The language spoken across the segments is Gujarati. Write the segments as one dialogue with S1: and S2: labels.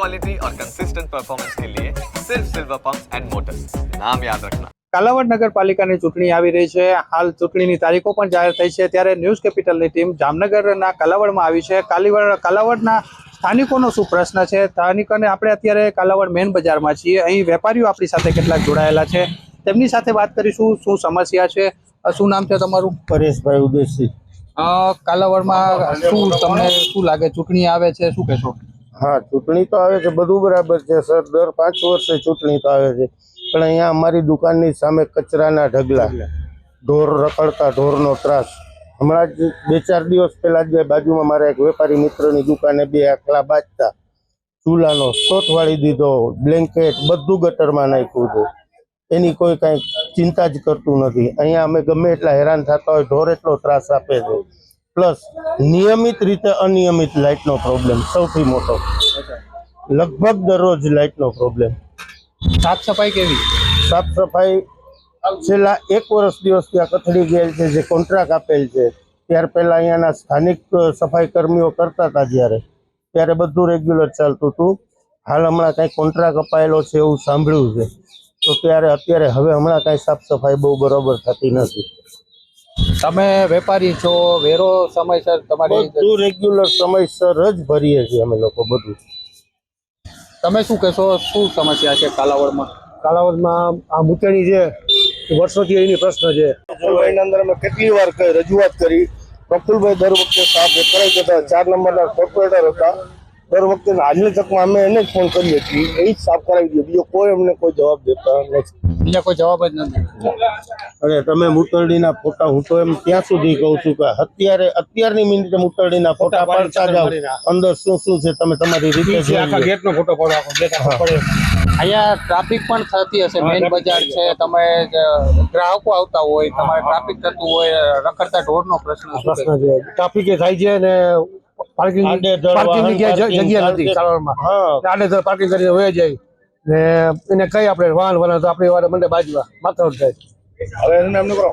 S1: क्वालिटी और कंसिस्टेंट परफॉर्मेंस के लिए सिर्फ सिल्वर पंप्स एंड मोटर्स नाम याद रखना
S2: કાલાવડ નગરપાલિકાની ચૂંટણી આવી રહી છે હાલ ચૂંટણીની તારીખો પણ જાહેર થઈ છે ત્યારે ન્યૂઝ કેપિટલની ટીમ જામનગરના કાલાવડમાં આવી છે કાલીવડ કાલાવડના સ્થાનિકોનો શું પ્રશ્ન છે સ્થાનિકોને આપણે અત્યારે કાલાવડ મેન બજારમાં છીએ અહીં વેપારીઓ આપણી સાથે કેટલાક જોડાયેલા છે તેમની સાથે વાત કરીશું શું સમસ્યા છે અ, શું નામ છે તમારું
S3: પરેશભાઈ ઉદેશી
S2: અ, કાલાવડમાં શું તમને શું લાગે ચૂંટણી આવે છે શું કહેશો
S3: હા, ચૂંટણી તો આવે છે, બધું બરાબર છે, સર. દર પાંચ વર્ષે ચૂંટણી તો આવે છે. પણ અહીંયા અમારી દુકાનની સામે કચરાના ઢગલા. ઢોર રખડતા ઢોરનો ત્રાસ. હમણાં જ બે ચાર દિવસ પહેલા જ બાજુમાં મારા એક વેપારી મિત્રની દુકાને બે આખલા બાજતા. ચૂલાનો સ્ટોટ વાળી દીધો, બ્લેન્કેટ, બધું ગટરમાં નાખ્યું હતું. એની કોઈ કાંઈ ચિંતા જ કરતું નથી. અહીંયા અમે ગમે એટલા હેરાન થતા હોય, ઢોર એટલો ત્રાસ આપે છે. પ્લસ નિયમિત રીતે અનિયમિત લાઇટનો પ્રોબ્લેમ સૌથી મોટો. લગભગ દરરોજ લાઇટનો પ્રોબ્લેમ
S2: સાફ સફાઈ કેવી?
S3: સાફ સફાઈ છેલ્લા એક વર્ષ દિવસ ત્યાં કથળી ગયેલ છે જે કોન્ટ્રાક્ટ આપેલ છે. ત્યાર પહેલા અહીંયાના સ્થાનિક સફાઈ કર્મીઓ કરતા હતા જ્યારે. ત્યારે બધું રેગ્યુલર ચાલતું હતું. હાલ હમણાં કાંઈ કોન્ટ્રાક્ટ અપાયેલો છે એવું સાંભળ્યું છે. તો ત્યારે અત્યારે હવે હમણાં કાંઈ સાફ સફાઈ બહુ બરોબર થતી નથી.
S2: તમે વેપારી છો વેરો સમયસર તમારી
S3: બધું રેગ્યુલર સમયસર જ ભરીએ છીએ અમે લોકો બધું.
S2: તમે શું કહેશો શું સમસ્યા છે કાલાવડમાં?
S4: કાલાવડમાં આ મૂતેણી છે વર્ષોથી એની પ્રશ્ન છે.
S3: એની અંદર અમે કેટલી વાર કઈ રજૂઆત કરી પ્રફુલભાઈ દર વખતે સાફ કરાવી દેતા ચાર નંબરના કોર્પોરેટર હતા. દર વખતે આજની તકમાં અમે એને જ ફોન કરીએ છીએ. એ જ સાફ કરાવી દઈએ. બીજો કોઈ અમને કોઈ જવાબ દેતા નથી.
S2: બીજા કોઈ જવાબ જ નથી.
S3: અને તમે મુતરડીના ફોટા હું તો એમ ત્યાં સુધી કહું છું કે અત્યારે અત્યારની મિનિટે મુતરડીના ફોટા પાડતા જાઓ. અંદર શું શું છે તમે તમારી રીતે
S4: આખા ગેટનો ફોટો પાડો આખો
S2: અહીંયા ટ્રાફિક પણ થતી હશે. મેઇન બજાર છે તમે ગ્રાહકો આવતા હોય તમારે ટ્રાફિક થતું હોય રખડતા ઢોરનો પ્રશ્ન
S4: પ્રશ્ન છે? ટ્રાફિકે થાય છે ને પાર્કિંગ
S3: આડેધડ
S4: જગ્યા નથી
S3: ચાલતી-
S4: આડેધડ પાર્કિંગ કરીને વહી જાય. ને એને કઈ આપણે વાહન વાહન તો આપણે વાર મંડે બાજવા માથા થાય.
S3: હવે એને એમને કરો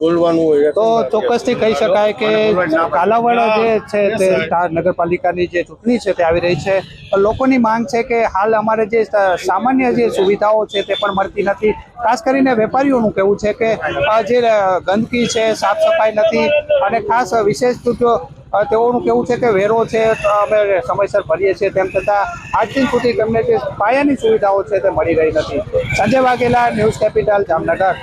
S3: બોલવાનું હોય
S2: તો ચોક્કસથી કહી શકાય કે કાલાવડ જે છે તે નગરપાલિકાની જે ચૂંટણી છે તે આવી રહી છે. પણ લોકોની માંગ છે કે હાલ અમારે જે સામાન્ય જે સુવિધાઓ છે તે પણ મળતી નથી. ખાસ કરીને વેપારીઓનું કહેવું છે કે જે ગંદકી છે સાફ સફાઈ નથી અને ખાસ વિશેષ તેઓનું કેવું છે કે વેરો છે અમે સમયસર ભરીએ છીએ, તેમ છતાં આજ દિન સુધી તેમને જે પાયાની સુવિધાઓ છે તે મળી રહી નથી. Sanjay Vaghela news capital Jamnagar.